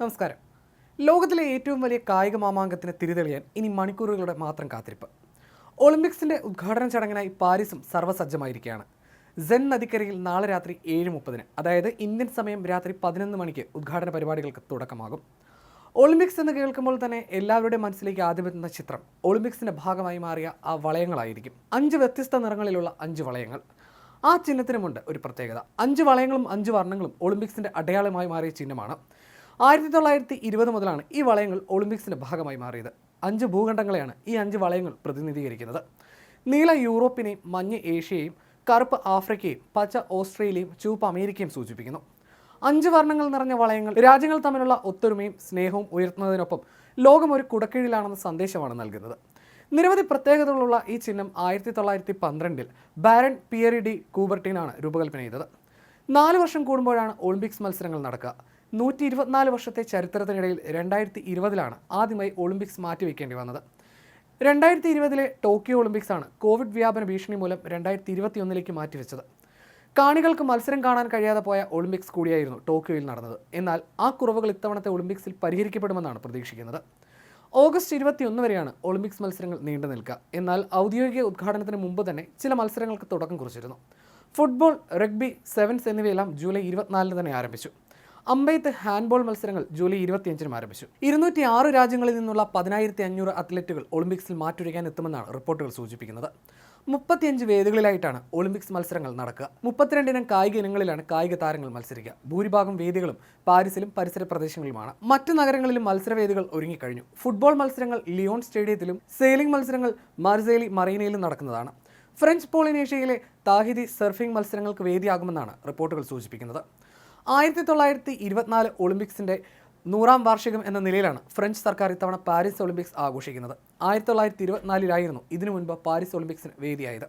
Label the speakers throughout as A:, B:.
A: നമസ്കാരം. ലോകത്തിലെ ഏറ്റവും വലിയ കായിക മാമാങ്കത്തിന് തിരിതെളിയാൻ ഇനി മണിക്കൂറുകളുടെ മാത്രം കാത്തിരിപ്പ്. ഒളിമ്പിക്സിന്റെ ഉദ്ഘാടന ചടങ്ങിനായി പാരീസും സർവസജ്ജമായിരിക്കുകയാണ്. സെൻ നദിക്കരയിൽ നാളെ രാത്രി ഏഴ് മുപ്പതിന് അതായത് ഇന്ത്യൻ സമയം രാത്രി പതിനൊന്ന് മണിക്ക് ഉദ്ഘാടന പരിപാടികൾക്ക് തുടക്കമാകും. ഒളിമ്പിക്സ് എന്ന് കേൾക്കുമ്പോൾ തന്നെ എല്ലാവരുടെയും മനസ്സിലേക്ക് ആദ്യം എത്തുന്ന ചിത്രം ഒളിമ്പിക്സിന്റെ ഭാഗമായി മാറിയ ആ വളയങ്ങളായിരിക്കും. അഞ്ച് വ്യത്യസ്ത നിറങ്ങളിലുള്ള അഞ്ച് വളയങ്ങൾ. ആ ചിഹ്നത്തിനുമുണ്ട് ഒരു പ്രത്യേകത. അഞ്ച് വളയങ്ങളും അഞ്ച് വർണങ്ങളും ഒളിമ്പിക്സിന്റെ അടയാളമായി മാറിയ ചിഹ്നമാണ്. ആയിരത്തി തൊള്ളായിരത്തി ഇരുപത് മുതലാണ് ഈ വളയങ്ങൾ ഒളിമ്പിക്സിന്റെ ഭാഗമായി മാറിയത്. അഞ്ച് ഭൂഖണ്ഡങ്ങളെയാണ് ഈ അഞ്ച് വളയങ്ങൾ പ്രതിനിധീകരിക്കുന്നത്. നീല യൂറോപ്പിനെയും മഞ്ഞ ഏഷ്യയെയും കറുപ്പ് ആഫ്രിക്കയും പച്ച ഓസ്ട്രേലിയയും ചുവപ്പ് അമേരിക്കയും സൂചിപ്പിക്കുന്നു. അഞ്ച് വർണങ്ങൾ നിറഞ്ഞ വളയങ്ങൾ രാജ്യങ്ങൾ തമ്മിലുള്ള ഒത്തൊരുമയും സ്നേഹവും ഉയർത്തുന്നതിനൊപ്പം ലോകം ഒരു കുടക്കീഴിലാണെന്ന സന്ദേശമാണ് നൽകുന്നത്. നിരവധി പ്രത്യേകതകളുള്ള ഈ ചിഹ്നം ആയിരത്തി തൊള്ളായിരത്തി പന്ത്രണ്ടിൽ ബാരൻ പിയറി ഡി കൂബർട്ടീനാണ് രൂപകൽപ്പന ചെയ്തത്. നാല് വർഷം കൂടുമ്പോഴാണ് ഒളിമ്പിക്സ് മത്സരങ്ങൾ നടക്കുക. നൂറ്റി ഇരുപത്തിനാല് വർഷത്തെ ചരിത്രത്തിനിടയിൽ രണ്ടായിരത്തി ഇരുപതിലാണ് ആദ്യമായി ഒളിമ്പിക്സ് മാറ്റിവെക്കേണ്ടി വന്നത്. രണ്ടായിരത്തി ഇരുപതിലെ ടോക്കിയോ ഒളിമ്പിക്സ് ആണ് കോവിഡ് വ്യാപന ഭീഷണി മൂലം രണ്ടായിരത്തി ഇരുപത്തിയൊന്നിലേക്ക് മാറ്റിവെച്ചത്. കാണികൾക്ക് മത്സരം കാണാൻ കഴിയാതെ പോയ ഒളിമ്പിക്സ് കൂടിയായിരുന്നു ടോക്കിയോയിൽ നടന്നത്. എന്നാൽ ആ കുറവുകൾ ഇത്തവണത്തെ ഒളിമ്പിക്സിൽ പരിഹരിക്കപ്പെടുമെന്നാണ് പ്രതീക്ഷിക്കുന്നത്. ഓഗസ്റ്റ് ഇരുപത്തിയൊന്ന് വരെയാണ് ഒളിമ്പിക്സ് മത്സരങ്ങൾ നീണ്ടു നിൽക്കുക. എന്നാൽ ഔദ്യോഗിക ഉദ്ഘാടനത്തിന് മുമ്പ് തന്നെ ചില മത്സരങ്ങൾക്ക് തുടക്കം കുറിച്ചിരുന്നു. ഫുട്ബോൾ റഗ്ബി സെവൻസ് എന്നിവയെല്ലാം ജൂലൈ ഇരുപത്തിനാലിന് തന്നെ ആരംഭിച്ചു. അമ്പെയ്ത്ത് ഹാൻഡ്ബോൾ മത്സരങ്ങൾ ജൂലൈ ഇരുപത്തിയഞ്ചിനും ആരംഭിച്ചു. ഇരുന്നൂറ്റി ആറ് രാജ്യങ്ങളിൽ നിന്നുള്ള പതിനായിരത്തി അഞ്ഞൂറ് അത്ലറ്റുകൾ ഒളിമ്പിക്സിൽ മാറ്റുരയ്ക്കാൻ എത്തുമെന്നാണ് റിപ്പോർട്ടുകൾ സൂചിപ്പിക്കുന്നത്. മുപ്പത്തിയഞ്ച് വേദികളിലായിട്ടാണ് ഒളിമ്പിക്സ് മത്സരങ്ങൾ നടക്കുക. മുപ്പത്തിരണ്ടിനം കായിക ഇനങ്ങളിലാണ് കായിക താരങ്ങൾ മത്സരിക്കുക. ഭൂരിഭാഗം വേദികളും പാരീസിലും പരിസര പ്രദേശങ്ങളിലുമാണ്. മറ്റു നഗരങ്ങളിലും മത്സരവേദികൾ ഒരുങ്ങിക്കഴിഞ്ഞു. ഫുട്ബോൾ മത്സരങ്ങൾ ലിയോൺ സ്റ്റേഡിയത്തിലും സെയിലിംഗ് മത്സരങ്ങൾ മർസേലി മറീനയിലും നടക്കുന്നതാണ്. ഫ്രഞ്ച് പോളിനേഷ്യയിലെ താഹിദി സർഫിംഗ് മത്സരങ്ങൾക്ക് വേദിയാകുമെന്നാണ് റിപ്പോർട്ടുകൾ സൂചിപ്പിക്കുന്നത്. ആയിരത്തി തൊള്ളായിരത്തി ഇരുപത്തിനാല് ഒളിമ്പിക്സിന്റെ നൂറാം വാർഷികം എന്ന നിലയിലാണ് ഫ്രഞ്ച് സർക്കാർ ഇത്തവണ പാരീസ് ഒളിമ്പിക്സ് ആഘോഷിക്കുന്നത്. ആയിരത്തി തൊള്ളായിരത്തി ഇരുപത്തിനാലിലായിരുന്നു ഇതിനു മുൻപ് പാരീസ് ഒളിമ്പിക്സിന് വേദിയായത്.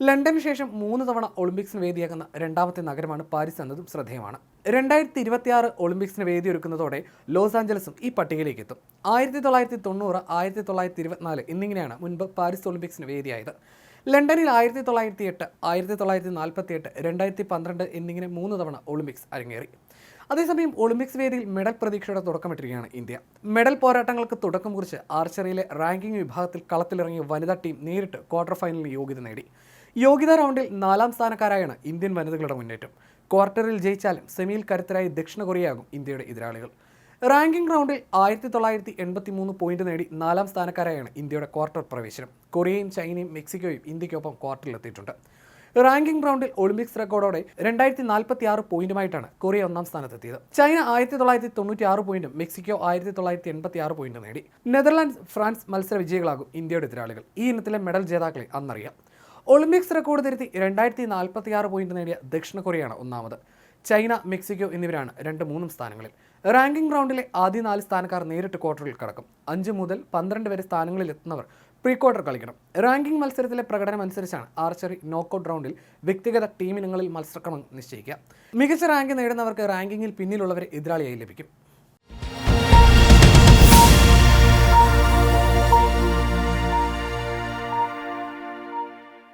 A: ലണ്ടന് ശേഷം മൂന്ന് തവണ ഒളിമ്പിക്സിന് വേദിയാക്കുന്ന രണ്ടാമത്തെ നഗരമാണ് പാരീസ് എന്നതും ശ്രദ്ധേയമാണ്. രണ്ടായിരത്തി ഇരുപത്തിയാറ് ഒളിമ്പിക്സിന് വേദിയൊരുക്കുന്നതോടെ ലോസ് ആഞ്ചലസും ഈ പട്ടികയിലേക്ക് എത്തും ആയിരത്തി തൊള്ളായിരത്തി തൊണ്ണൂറ് ആയിരത്തി തൊള്ളായിരത്തി ഇരുപത്തിനാല് എന്നിങ്ങനെയാണ് മുൻപ് പാരീസ് ഒളിമ്പിക്സിന് വേദിയായത്. ലണ്ടനിൽ ആയിരത്തി തൊള്ളായിരത്തി എട്ട് ആയിരത്തി തൊള്ളായിരത്തി നാൽപ്പത്തി എട്ട് രണ്ടായിരത്തി പന്ത്രണ്ട് എന്നിങ്ങനെ മൂന്ന് തവണ ഒളിമ്പിക്സ് അരങ്ങേറി. അതേസമയം ഒളിമ്പിക്സ് വേദിയിൽ മെഡൽ പ്രതീക്ഷയുടെ തുടക്കമിട്ടിരിക്കുകയാണ് ഇന്ത്യ. മെഡൽ പോരാട്ടങ്ങൾക്ക് തുടക്കം കുറിച്ച് ആർച്ചറിയിലെ റാങ്കിംഗ് വിഭാഗത്തിൽ കളത്തിലിറങ്ങിയ വനിതാ ടീം നേരിട്ട് ക്വാർട്ടർ ഫൈനലിൽ യോഗ്യത നേടി. യോഗ്യതാ റൗണ്ടിൽ നാലാം സ്ഥാനക്കാരായാണ് ഇന്ത്യൻ വനിതകളുടെ മുന്നേറ്റം. ക്വാർട്ടറിൽ ജയിച്ചാലും സെമിയിൽ കരുത്തരായി ദക്ഷിണ കൊറിയയാകും ഇന്ത്യയുടെ എതിരാളികൾ. റാങ്കിംഗ് റൗണ്ടിൽ ആയിരത്തി തൊള്ളായിരത്തി എൺപത്തി മൂന്ന് പോയിന്റ് നേടി നാലാം സ്ഥാനക്കാരായാണ് ഇന്ത്യയുടെ ക്വാർട്ടർ പ്രവേശനം. കൊറിയയും ചൈനയും മെക്സിക്കോയും ഇന്ത്യക്കൊപ്പം ക്വാർട്ടറിലെത്തിയിട്ടുണ്ട് റാങ്കിംഗ് റൗണ്ടിൽ ഒളിമ്പിക്സ് റെക്കോർഡോടെ രണ്ടായിരത്തി നാൽപ്പത്തി ആറ് പോയിന്റുമായിട്ടാണ് കൊറിയ ഒന്നാം സ്ഥാനത്തെത്തിയത്. ചൈന ആയിരത്തി തൊള്ളായിരത്തി തൊണ്ണൂറ്റി ആറ് പോയിന്റും മെക്സിക്കോ ആയിരത്തി തൊള്ളായിരത്തി എൺപത്തി ആറ് പോയിന്റും നേടി. നെതർലാൻഡ്സ് ഫ്രാൻസ് മത്സര വിജയികളാകും ഇന്ത്യയുടെ എതിരാളികൾ. ഈ ഇനത്തിലെ മെഡൽ ജേതാക്കളെ അന്നറിയാം. ഒളിമ്പിക്സ് റെക്കോർഡ് തിരുത്തി രണ്ടായിരത്തി നാൽപ്പത്തി ആറ് പോയിന്റ് നേടിയ ദക്ഷിണ കൊറിയയാണ് ഒന്നാമത്. ചൈന മെക്സിക്കോ എന്നിവരാണ് രണ്ട് മൂന്നും സ്ഥാനങ്ങളിൽ. റാങ്കിംഗ് റൗണ്ടിലെ ആദ്യ നാല് സ്ഥാനക്കാർ നേരിട്ട് ക്വാർട്ടറിൽ കടക്കും. അഞ്ച് മുതൽ പന്ത്രണ്ട് വരെ സ്ഥാനങ്ങളിൽ എത്തുന്നവർ പ്രീ ക്വാർട്ടർ കളിക്കണം. റാങ്കിംഗ് മത്സരത്തിലെ പ്രകടനം അനുസരിച്ചാണ് ആർച്ചറി നോക്കൌട്ട് റൗണ്ടിൽ വ്യക്തിഗത ടീമിനങ്ങളിൽ മത്സരക്രമം നിശ്ചയിക്കുക. മികച്ച റാങ്ക് നേടുന്നവർക്ക് റാങ്കിങ്ങിൽ പിന്നിലുള്ളവരെ എതിരാളിയായി ലഭിക്കും.